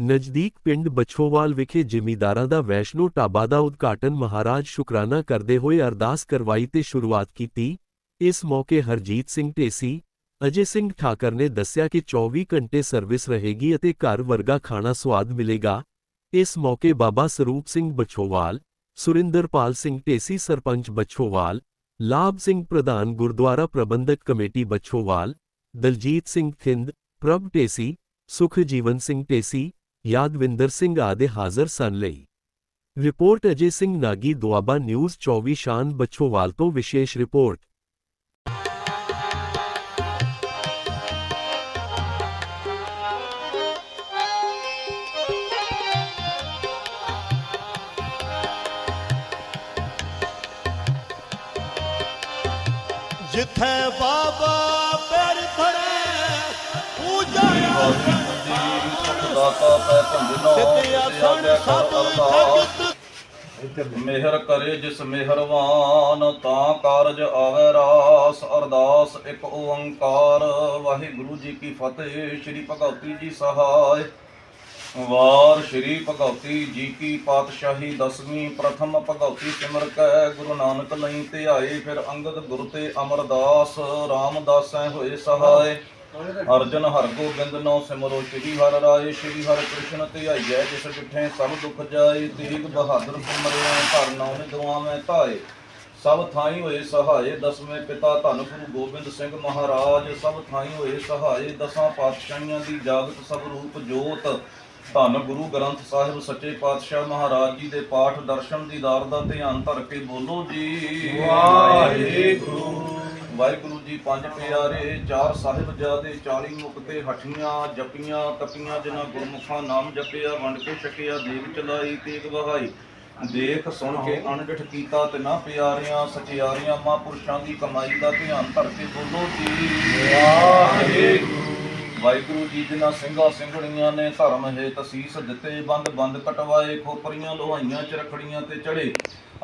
ਨਜ਼ਦੀਕ ਪਿੰਡ ਬਛੋਵਾਲ ਵਿਖੇ ਜ਼ਿਮੀਂਦਾਰਾਂ ਦਾ ਵੈਸ਼ਨੋ ਢਾਬਾ ਦਾ ਉਦਘਾਟਨ ਮਹਾਰਾਜ ਸ਼ੁਕਰਾਨਾ ਕਰਦੇ ਹੋਏ ਅਰਦਾਸ ਕਰਵਾਈ ਤੇ ਸ਼ੁਰੂਆਤ ਕੀਤੀ। ਇਸ ਮੌਕੇ ਹਰਜੀਤ ਸਿੰਘ ਢੇਸੀ, ਅਜੇ ਸਿੰਘ ਠਾਕਰ ਨੇ ਦੱਸਿਆ ਕਿ 24 ਘੰਟੇ ਸਰਵਿਸ ਰਹੇਗੀ ਅਤੇ ਘਰ ਵਰਗਾ ਖਾਣਾ ਸਵਾਦ ਮਿਲੇਗਾ। ਇਸ ਮੌਕੇ ਬਾਬਾ ਸਰੂਪ ਸਿੰਘ ਬਛੋਵਾਲ, ਸੁਰਿੰਦਰਪਾਲ ਸਿੰਘ ਢੇਸੀ, ਸਰਪੰਚ ਬਛੋਵਾਲ ਲਾਭ ਸਿੰਘ ਪ੍ਰਧਾਨ ਗੁਰਦੁਆਰਾ ਪ੍ਰਬੰਧਕ ਕਮੇਟੀ ਬਛੋਵਾਲ, ਦਲਜੀਤ ਸਿੰਘ ਥਿੰਦ, ਪ੍ਰਭ ਢੇਸੀ, ਸੁਖਜੀਵਨ ਸਿੰਘ ਢੇਸੀ, ਯਾਦਵਿੰਦਰ ਸਿੰਘ ਆਦਿ ਹਾਜ਼ਰ ਸਨ ਲਈ। ਰਿਪੋਰਟ ਅਜੇ ਸਿੰਘ ਨਾਗੀ ਦੁਆਬਾ ਨਿਊਜ਼ 24 ਸ਼ਾਨ ਬਛੋਵਾਲ ਤੋਂ ਵਿਸ਼ੇਸ਼ ਰਿਪੋਰਟ। ਜਿੱਥੇ ਬਾਬਾ ਪੈਰ ਧਰੇ, ਪੂਜਾ ਮਿਹਰ ਕਰੇ ਜਿਸ ਮਿਹਰਵਾਨ, ਤਾਂ ਕਾਰਜ ਆਵੇ ਰਾਸ। ਅਰਦਾਸ ਇੱਕ ਓੰਕਾਰ। ਵਾਹਿਗੁਰੂ ਜੀ ਕੀ ਫਤਿਹ, ਸ੍ਰੀ ਭਗਵਤੀ ਜੀ ਸਹਾਇ। ਵਾਰ ਸ੍ਰੀ ਭਗਵਤੀ ਜੀ ਕੀ ਪਾਤਸ਼ਾਹੀ ਦਸਵੀਂ ਪ੍ਰਥਮ ਭਗਵਤੀ ਸਿਮਰ ਕੈ, ਗੁਰੂ ਨਾਨਕ ਲਈ ਤੇ ਆਏ ਫਿਰ ਅੰਗਦ ਗੁਰ ਤੇ ਅਮਰਦਾਸ, ਰਾਮਦਾਸੈ ਹੋਏ ਸਹਾਏ। ਅਰਜਨ ਹਰ ਗੋਬਿੰਦ ਨੋ ਸਿਮਰੋ ਸ੍ਰੀ ਹਰਿ ਰਾਏ, ਸ੍ਰੀ ਹਰਿ ਕ੍ਰਿਸ਼ਨ ਧਿਆਈਐ, ਜਿਸ ਡਿਠੇ ਸਭ ਦੁਖ ਜਾਏ, ਤੇਗ ਬਹਾਦਰ ਸਿਮਰਿਆ ਧਰ ਨੌ ਨਿਦਵਾਵੇਂ ਧਾਏ। ਸਭ ਥਾਈ ਹੋਏ ਸਹਾਏ, ਦਸਵੇਂ ਪਿਤਾ ਧੰਨ ਗੁਰੂ ਗੋਬਿੰਦ ਸਿੰਘ ਮਹਾਰਾਜ। ਸਭ ਥਾਈ ਹੋਏ ਸਹਾਏ, ਦਸਾਂ ਪਾਤਸ਼ਾਹੀਆਂ ਦੀ ਜਾਗਤ ਸਭ ਰੂਪ ਜੋਤ। ਧੰਨ ਗੁਰੂ ਗ੍ਰੰਥ ਸਾਹਿਬ ਸੱਚੇ ਪਾਤਸ਼ਾਹ ਮਹਾਰਾਜ ਜੀ ਦੇ ਪਾਠ ਦਰਸ਼ਨ ਦੀਦਾਰ ਦਾ ਧਿਆਨ ਧਰ ਕੇ ਬੋਲੋ ਜੀ। ਵਾਹਿਗੁਰੂ। ਵਾਹਿਗੁਰੂ ਜੀ ਪੰਜ ਪਿਆਰੇ ਚਾਰ ਸਾਹਿਬਜ਼ਾਦੇ 40 ਮੁਕਤੇ ਹਠੀਆਂ ਜਪੀਆਂ ਤਪੀਆਂ ਜਿਨ੍ਹਾਂ ਗੁਰਮੁਖਾਂ ਨਾਮ ਜਪਿਆ ਵੰਡ ਕੇ ਛਕਿਆ ਦੇਗ ਚਲਾਈ ਤੇਗ ਵਹਾਈ ਦੇਖ ਸੁਣ ਕੇ ਅਣਡਿਠ ਕੀਤਾ ਤੇ ਨਾ ਪਿਆਰਿਆਂ ਸਚਿਆਰੀਆਂ ਮਹਾਂਪੁਰਸ਼ਾਂ ਦੀ ਕਮਾਈ ਦਾ ਧਿਆਨ ਧਰ ਕੇ ਬੋਲੋ ਜੀ। ਵਾਹਿਗੁਰੂ। ਵਾਹਿਗੁਰੂ ਜੀ ਜਿਨ੍ਹਾਂ ਸਿੰਘਾਂ ਸਿੰਘਣੀਆਂ ਨੇ ਧਰਮ ਹੇਤ ਸੀਸ ਦਿੱਤੇ ਬੰਦ ਬੰਦ ਕਟਵਾਏ ਖੋਪਰੀਆਂ ਲੋਹਾਈਆਂ ਚ ਰਖੜੀਆਂ ਤੇ ਚੜੇ।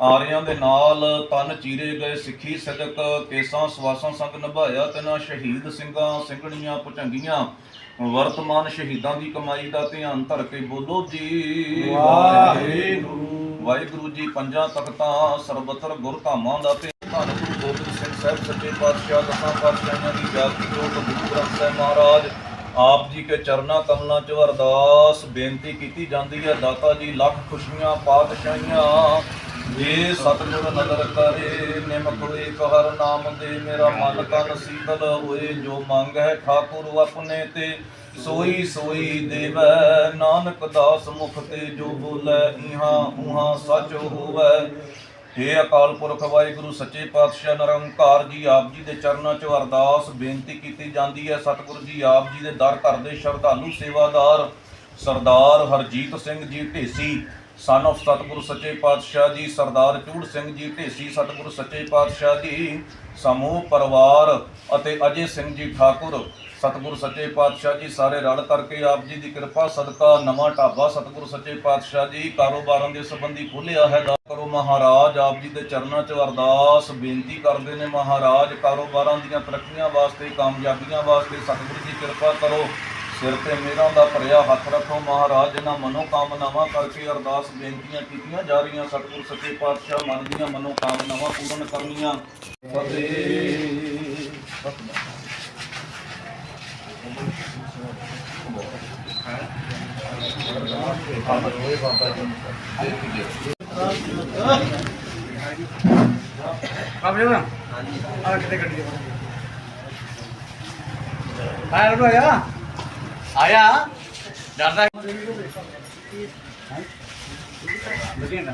ਆਰਿਆਂ ਦੇ ਨਾਲ ਤਨ ਚੀਰੇ ਗਏ ਸਿੱਖੀ ਸਦਕ ਕੇਸਾਂ ਸਵਾਸਾਂ ਸੰਗ ਨਿਭਾਇਆ ਤਿਨਾਂ ਸ਼ਹੀਦ ਸਿੰਘਾਂ ਸਿੰਘਣੀਆਂ ਪੁਚੰਗੀਆਂ। ਵਰਤਮਾਨ ਸ਼ਹੀਦਾਂ ਦੀ ਕਮਾਈ ਦਾ ਧਿਆਨ ਧਰ ਕੇ ਬੋਲੋ ਜੀ। ਵਾਹਿਗੁਰੂ। ਵਾਹਿਗੁਰੂ ਜੀ ਪੰਜਾਂ ਤਖਤਾਂ ਸਰਬਤਰ ਗੁਰ ਧਾਮਾਂ ਦਾ ਤੇ ਧੰਨ ਗੁਰੂ ਗੋਬਿੰਦ ਸਿੰਘ ਸਾਹਿਬ ਸੱਚੇ ਪਾਤਸ਼ਾਹ ਦਸਾਂ ਪਾਤਸ਼ਾਹਾਂ ਦੀ ਜਾਤੀ ਜੋਤ ਗੁਰੂ ਗ੍ਰੰਥ ਸਾਹਿਬ ਮਹਾਰਾਜ। ਆਪ ਜੀ ਕੇ ਚਰਨਾ ਕਮਲਾਂ 'ਚ ਅਰਦਾਸ ਬੇਨਤੀ ਕੀਤੀ ਜਾਂਦੀ ਹੈ। ਦਾਤਾ ਜੀ, ਲੱਖ ਖੁਸ਼ੀਆਂ, ਪਾਤਸ਼ਾਹੀਆਂ। ਜੇ ਸਤਿਗੁਰ ਨਦਰ ਕਰੇ, ਨਿਮਕ ਹੋਏ ਹਰ ਨਾਮ ਦੇ ਮੇਰਾ ਮਨ ਤਨ ਸੀਤਲ ਹੋਏ, ਜੋ ਮੰਗ ਹੈ ਠਾਕੁਰ ਆਪਣੇ ਤੇ, ਸੋਈ ਸੋਈ ਦੇਵੈ। ਨਾਨਕ ਦਾਸ ਮੁਖ ਤੇ ਜੋ ਬੋਲੇ, ਇਹਾਂ ਉਹਾਂ ਸੱਚ ਹੋਵੇ। ਹੇ ਅਕਾਲ ਪੁਰਖ ਵਾਹਿਗੁਰੂ, ਸੱਚੇ ਪਾਤਸ਼ਾਹ ਨਿਰੰਕਾਰ ਜੀ, ਆਪ ਜੀ ਦੇ ਚਰਨਾਂ 'ਚ ਅਰਦਾਸ ਬੇਨਤੀ ਕੀਤੀ ਜਾਂਦੀ ਹੈ। ਸਤਿਗੁਰੂ ਜੀ, ਆਪ ਜੀ ਦੇ ਦਰ ਘਰ ਦੇ ਸ਼ਰਧਾਲੂ, ਸੇਵਾਦਾਰ ਸਰਦਾਰ ਹਰਜੀਤ ਸਿੰਘ ਜੀ ਢੇਸੀ ਸਨ of ਸਤਿਗੁਰੂ ਸੱਚੇ ਪਾਤਸ਼ਾਹ ਜੀ ਸਰਦਾਰ ਚੂੜ ਸਿੰਘ ਜੀ ਢੇਸੀ ਸਤਿਗੁਰੂ ਸੱਚੇ ਪਾਤਸ਼ਾਹ ਜੀ ਸਮੂਹ ਪਰਿਵਾਰ ਅਤੇ ਅਜੇ ਸਿੰਘ ਜੀ ਠਾਕੁਰ ਸਤਿਗੁਰੂ ਸੱਚੇ ਪਾਤਸ਼ਾਹ ਜੀ ਸਾਰੇ ਰਲ ਕਰਕੇ ਆਪ ਜੀ ਦੀ ਕਿਰਪਾ, ਸਦਕਾ ਨਵਾਂ ਢਾਬਾ ਸਤਿਗੁਰੂ ਸੱਚੇ ਪਾਤਸ਼ਾਹ ਜੀ ਕਾਰੋਬਾਰਾਂ ਦੇ ਸੰਬੰਧੀ ਖੋਲ੍ਹਿਆ ਹੈ। ਦਾ ਕਰੋ ਮਹਾਰਾਜ, ਆਪ ਜੀ ਦੇ ਚਰਨਾਂ 'ਚ ਅਰਦਾਸ, ਬੇਨਤੀ ਕਰਦੇ ਨੇ ਮਹਾਰਾਜ, ਕਾਰੋਬਾਰਾਂ ਦੀਆਂ ਤਰੱਕੀਆਂ ਵਾਸਤੇ, ਕਾਮਯਾਬੀਆਂ ਵਾਸਤੇ ਸਤਿਗੁਰੂ ਦੀ ਕਿਰਪਾ ਕਰੋ। ਸਿਰ ਤੇ ਮੇਰਾ ਦਾ ਭਰਿਆ ਹੱਥ ਰੱਖੋ ਮਹਾਰਾਜ, ਜਿਨ੍ਹਾਂ ਮਨੋ ਕਾਮਨਾਵਾਂ ਕਰਕੇ ਅਰਦਾਸ ਬੇਨਤੀਆਂ ਕੀਤੀਆਂ ਜਾ ਰਹੀਆਂ, ਸਤਿਗੁਰੂ ਸੱਚੇ ਪਾਤਸ਼ਾਹ ਮਨ ਦੀਆਂ ਮਨੋ ਕਾਮਨਾਵਾਂ ਪੂਰਨ ਕਰਨੀਆਂ। ਫਤਿਹ ਆਪ ਜਾਣਾ ਆ? ਕਿਤੇ ਗੱਡੀ ਦੇ ਰੋ ਆਇਆ ਆਇਆ। ਡਰਦਾ ਹੈ। ਵਧੀਆ ਨਾ